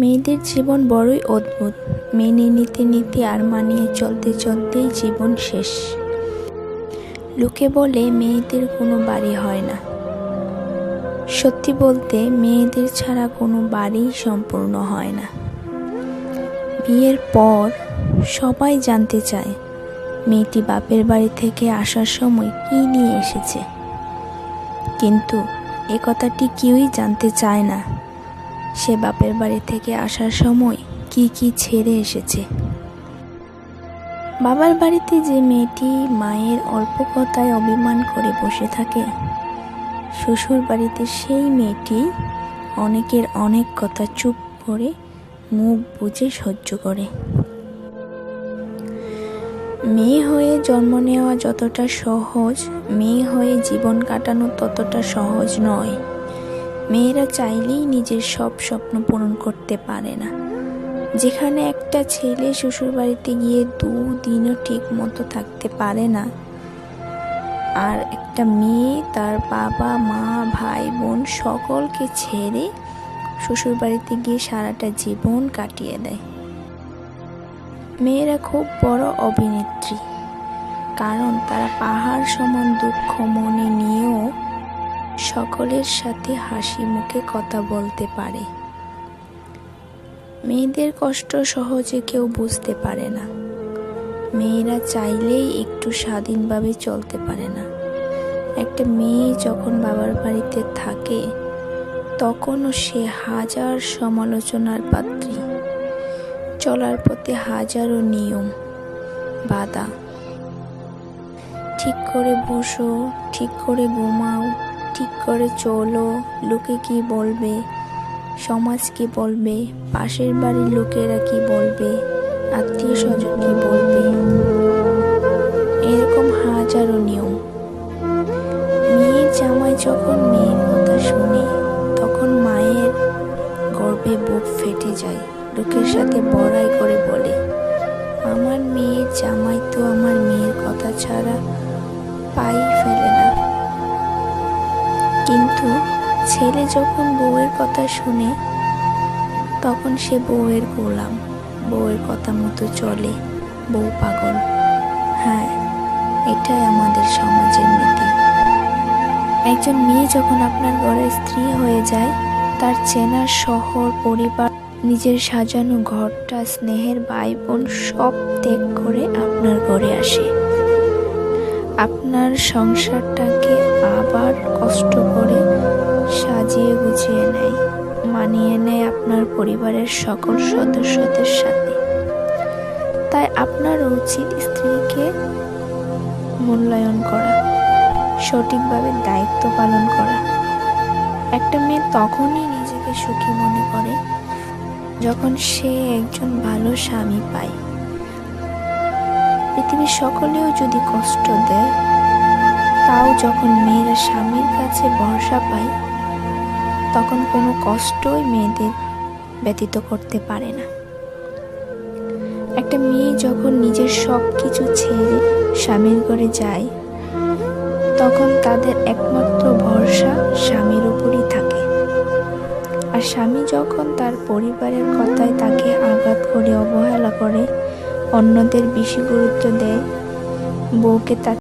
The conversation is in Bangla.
মেয়েদের জীবন বড়ই অদ্ভুত। মেনে নিতে নিতে আর মানিয়ে চলতে চলতেই জীবন শেষ। লোকে বলে, মেয়েদের কোনো বাড়ি হয় না। সত্যি বলতে, মেয়েদের ছাড়া কোনো বাড়ি সম্পূর্ণ হয় না। বিয়ের পর সবাই জানতে চায়, মেয়েটি বাপের বাড়ি থেকে আসার সময় কী নিয়ে এসেছে। কিন্তু এ কথাটি কেউই জানতে চায় না। সে বাপের বাড়ি থেকে আসার সময় কি কি ছেড়ে এসেছে। বাবার বাড়িতে যে মেয়েটি মায়ের অল্প কথায় অভিমান করে বসে থাকে, শ্বশুর বাড়িতে সেই মেয়েটি অনেকের অনেক কথা চুপ করে মুখ বুজে সহ্য করে। মেয়ে হয়ে জন্ম নেওয়া যতটা সহজ, মেয়ে হয়ে জীবন কাটানো ততটা সহজ নয়। মেয়েরা চাইলেই নিজের সব স্বপ্ন পূরণ করতে পারে না। যেখানে একটা ছেলে শ্বশুর বাড়িতে গিয়ে দুদিনও ঠিক মতো থাকতে পারে না, আর একটা মেয়ে তার বাবা, মা, ভাই, বোন সকলকে ছেড়ে শ্বশুর বাড়িতে গিয়ে সারাটা জীবন কাটিয়ে দেয়। মেয়েরা খুব বড় অভিনেত্রী, কারণ তারা পাহাড় সমান দুঃখ মনে নিয়েও সকলের সাথে হাসি মুখে কথা বলতে পারে। মেয়েদের কষ্ট সহজে কেউ বুঝতে পারে না। মেয়েরা চাইলেই একটু স্বাধীনভাবে চলতে পারে না। একটা মেয়ে যখন বাবার বাড়িতে থাকে, তখনও সে হাজার সমালোচনার পাত্রী। চলার পথে হাজারো নিয়ম, বাধা। ঠিক করে বসো, ঠিক করে ঘুমাও ঠিক করে চলো। লোকে কি বলবে? সমাজ কি বলবে? পাশের বাড়ির লোকেরা কি বলবে? আত্মীয় স্বজন কি বলবে? এরকম হাজারো নিয়ম। মেয়ের জামাই যখন মেয়ের কথা শুনে, তখন মায়ের গর্বে বুক ফেটে যায়। লোকের সাথে বড়াই করে বলে কিন্তু ছেলে যখন বউয়ের কথা শুনে, তখন সে বউয়ের গোলাম, বউয়ের কথা মতো চলে, বউ পাগল। হ্যাঁ এটাই আমাদের সমাজের নীতি। একজন মেয়ে যখন আপনার ঘরের স্ত্রী হয়ে যায়, তার চেনা শহর, পরিবার, নিজের সাজানো ঘরটা, স্নেহের ভাই বোন সব ত্যাগ করে আপনার ঘরে আসে। আপনার সংসারটাকে আবার কষ্ট করে গুছিয়ে নেয়, মানিয়ে নেয় আপনার পরিবারের সকল সদস্যদের সাথে। তাই আপনার উচিত স্ত্রীকে মূল্যায়ন করা, সঠিকভাবে দায়িত্ব পালন করা। একটা মেয়ে তখনই নিজেকে সুখী মনে করে যখন সে একজন ভালো স্বামী পায়। পৃথিবীর সকলেও যদি কষ্ট দেয়, তাও যখন মেয়েরা স্বামীর কাছে ভরসা পায় তখন কোনো কষ্টই মেয়েদের ব্যতীত করতে পারে না। একটা মেয়ে যখন নিজের সব কিছু ছেড়ে স্বামীর ঘরে যায়, তখন তাদের একমাত্র ভরসা স্বামীর উপরই থাকে। আর স্বামী যখন তার পরিবারের কথায় তাকে আঘাত করে, অবহেলা করে, অন্যদের বেশি গুরুত্ব দেয়, বউকে তার